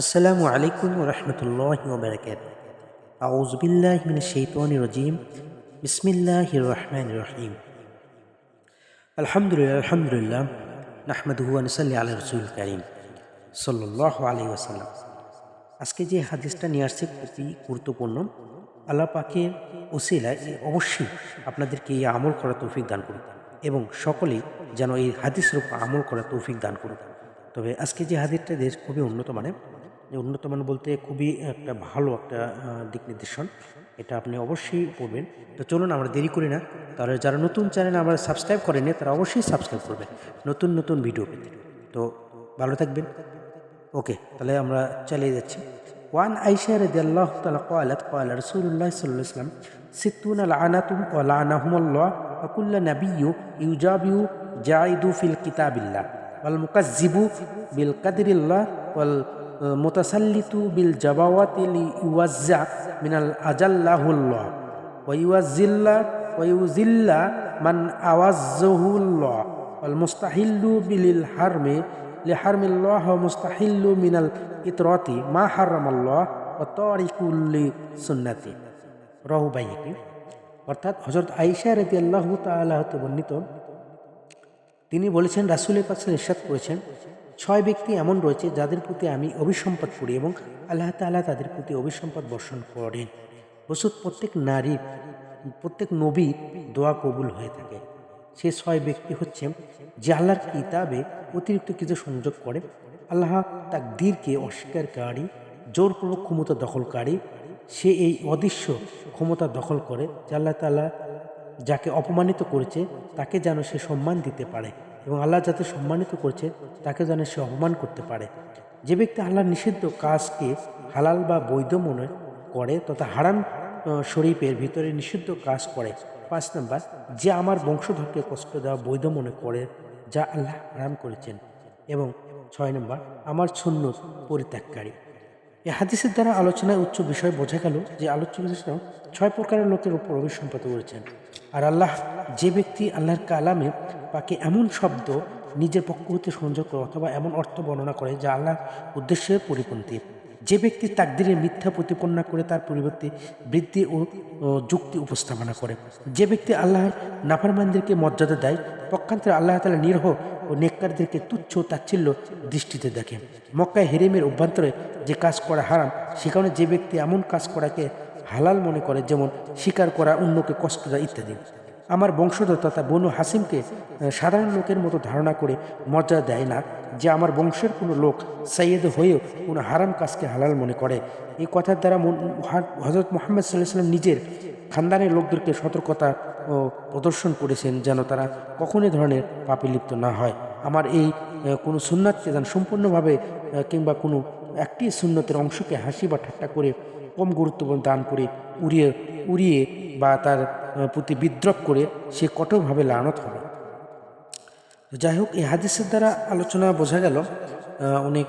আসসালামু আলাইকুম রহমতুল্লাহ ওবরাকাত আউজ বিল্লাহ মিন শৈতান রজিম। বিসমিল্লাহ রহমান রহিম। আলহামদুলিল্লাহ আলহামদুলিল্লাহ, নাহমাদুহু আনসাল্লি আলা রসুল করিম সাল্লাহ আলী ওসাল্লাম আজকে যে হাদিসটা নিয়ে আসছে খুবই গুরুত্বপূর্ণ, আল্লাহ পাকের ওসিলায় অবশ্যই আপনাদেরকে এই আমল করা তৌফিক দান করুন এবং সকলেই যেন এই হাদিসের উপর আমল করা তৌফিক দান করুন। তবে আজকে যে হাদিসটা দেশ খুবই উন্নত মানের উন্নত মান বলতে খুবই একটা ভালো একটা আহ, দিক নির্দেশন এটা আপনি অবশ্যই পড়বেন তো চলুন আমরা দেরি করি না তাহলে যারা নতুন চ্যানেল আমরা সাবস্ক্রাইব করেনি তারা অবশ্যই সাবস্ক্রাইব করবেন নতুন নতুন ভিডিও পেতে তো ভালো থাকবেন ওকে তাহলে আমরা চালিয়ে যাচ্ছি ওয়ান আইসা রাদিয়াল্লাহু তাআলা قالت قال رسول الله صلى الله عليه وسلم ستون لعنة ولعنهم الله وكل نبي يجابه جاعد في الكتاب الله والمكذب بالقدر الله والمتسلط মোতাসাল্লিতু বিল জাবাওয়াতিল ইউয়াজ্জা মিনাল আজাল্লাহুল্লাহ। ওয়াইউয়াজিল্লা ওয়াইউজিল্লা মান আওয়াজ্জহুল্লাহ। আল মুস্তাহিল্লু বিলিল হারমে লিহারমিল্লাহ মুস্তাহিল্লু মিনাল ইতরাতি, মা হারামাল্লাহ ও সুন্নতি। সুন্নাতি রহুবাইকে অর্থাৎ হজরত আইসা রেতি আল্লাহ তাল্লাহতে বর্ণিত, তিনি বলেছেন, রাসুলের কাছে নিঃসাদ করেছেন ছয় ব্যক্তি এমন রয়েছে যাদের প্রতি আমি অভিসম্পদ করি এবং আল্লাহ তাআলা তাদের প্রতি অভিসম্পদ বর্ষণ করেন। বসুত প্রত্যেক নারীর প্রত্যেক নবী দোয়া কবুল হয়ে থাকে। সে ছয় ব্যক্তি হচ্ছে যে আল্লাহর কিতাবে অতিরিক্ত কিছু সংযোগ করে। আল্লাহ তাকদীরকে অস্বীকারী, জোরপূর্বক ক্ষমতা দখলকারী, সে এই অদৃশ্য ক্ষমতা দখল করে যে আল্লাহ তাআলা যাকে অপমানিত করেছে তাকে যেন সে সম্মান দিতে পারে। এবং আল্লাহ যাতে সম্মানিত করেছে, তাকে যেন সে অপমান করতে পারে। যে ব্যক্তি আল্লাহ নিষিদ্ধ কাজকে হালাল বা বৈধ মনে করে, তথা হারাম শরীফের ভিতরে নিষিদ্ধ কাজ করে, পাঁচ নাম্বার, যে আমার বংশধরকে কষ্ট দেওয়া বৈধ মনে করে, যা আল্লাহ হারাম করেছেন। এবং ছয় নম্বর, আমার সুন্নত পরিত্যাগকারী। এই হাদিসের দ্বারা আলোচনায় উচ্চ বিষয় বোঝা গেল যে আলোচ্য বিষয় ছয় প্রকারের লোকের উপর অভিসম্পাত করেছেন। আর আল্লাহ যে ব্যক্তি আল্লাহর কালামে পাকে এমন শব্দ নিজের পক্ষ হতে সংযোগ করে অথবা এমন অর্থ বর্ণনা করে যা আল্লাহর উদ্দেশ্যের পরিপন্থী। যে ব্যক্তি তাকদিরে মিথ্যা প্রতিপন্না করে তার পরিবর্তে বৃদ্ধি ও যুক্তি উপস্থাপনা করে। যে ব্যক্তি আল্লাহর নাফারমানদেরকে মর্যাদা দেয়, পক্ষান্তরে আল্লাহ তালা নিরহ ও নেককারদেরকে তুচ্ছ তাচ্ছিল্য দৃষ্টিতে দেখে। মক্কায় হেরেমের অভ্যন্তরে যে কাজ করা হারাম সেখানে যে ব্যক্তি এমন কাজ করাকে হালাল মনে করে, যেমন শিকার করা অন্যকে কষ্ট দেয় ইত্যাদি। আমার বংশধর তথা বনু হাসিমকে সাধারণ লোকের মতো ধারণা করে মর্যাদা দেয় না যে আমার বংশের কোনো লোক সাইয়েদ হয়েও কোনো হারাম কাজকে হালাল মনে করে। এই কথার দ্বারা হজরত মোহাম্মদ সাল্লাহ নিজের খানদানের লোকদেরকে সতর্কতা ও প্রদর্শন করেছেন, যেন তারা কখনই ধরনের পাপে লিপ্ত না হয়। আমার এই কোনো সুন্নাতকে যেন সম্পূর্ণভাবে কিংবা কোনো একটি সুন্নতের অংশকে হাসি বা ঠাট্টা করে কম গুরুত্বপূর্ণ দান করে, উড়িয়ে উড়িয়ে বা তার প্রতি বিদ্রোপ করে সে কঠোরভাবে লানত হবে। যাই হোক, এই হাদিসের দ্বারা আলোচনা বোঝা গেল অনেক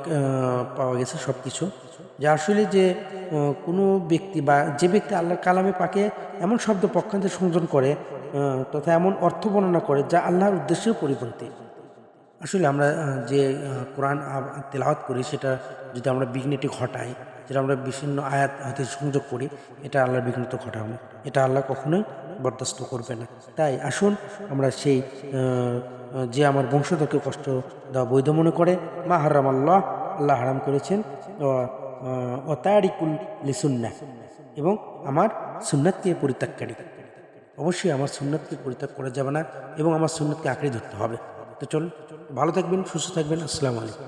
পাওয়া গেছে সব কিছু যে আসলে যে কোনো ব্যক্তি বা যে ব্যক্তি আল্লাহ কালামে পাকে, এমন শব্দ পক্ষান্তে সংযোজন করে তথা এমন অর্থ বর্ণনা করে যা আল্লাহর উদ্দেশ্যের পরিপন্থী আসলে আমরা যে কোরআন তেলাওয়াত করি, সেটা যদি আমরা বিঘ্নটি ঘটাই যেটা আমরা বিভিন্ন আয়াত হাতে সংযোগ করি, এটা আল্লাহর বিঘ্ন তো ঘটাবো। এটা আল্লাহ কখনোই বরদাস্ত করবে না। তাই আসুন, আমরা সেই যে আমার বংশধরকে কষ্ট দেওয়া বৈধ মনে করে, মা হারাম আল্লাহ আল্লাহ হারাম করেছেন, ও তারিকুল লিসুন্না এবং আমার সুন্নাতকে পরিত্যাগকারী। অবশ্যই আমার সুন্নাতকে পরিত্যাগ করা যাবে না, এবং আমার সুন্নাতকে আঁকড়ে ধরতে হবে। তো চলুন, ভালো থাকবেন, সুস্থ থাকবেন, আসসালামু আলাইকুম।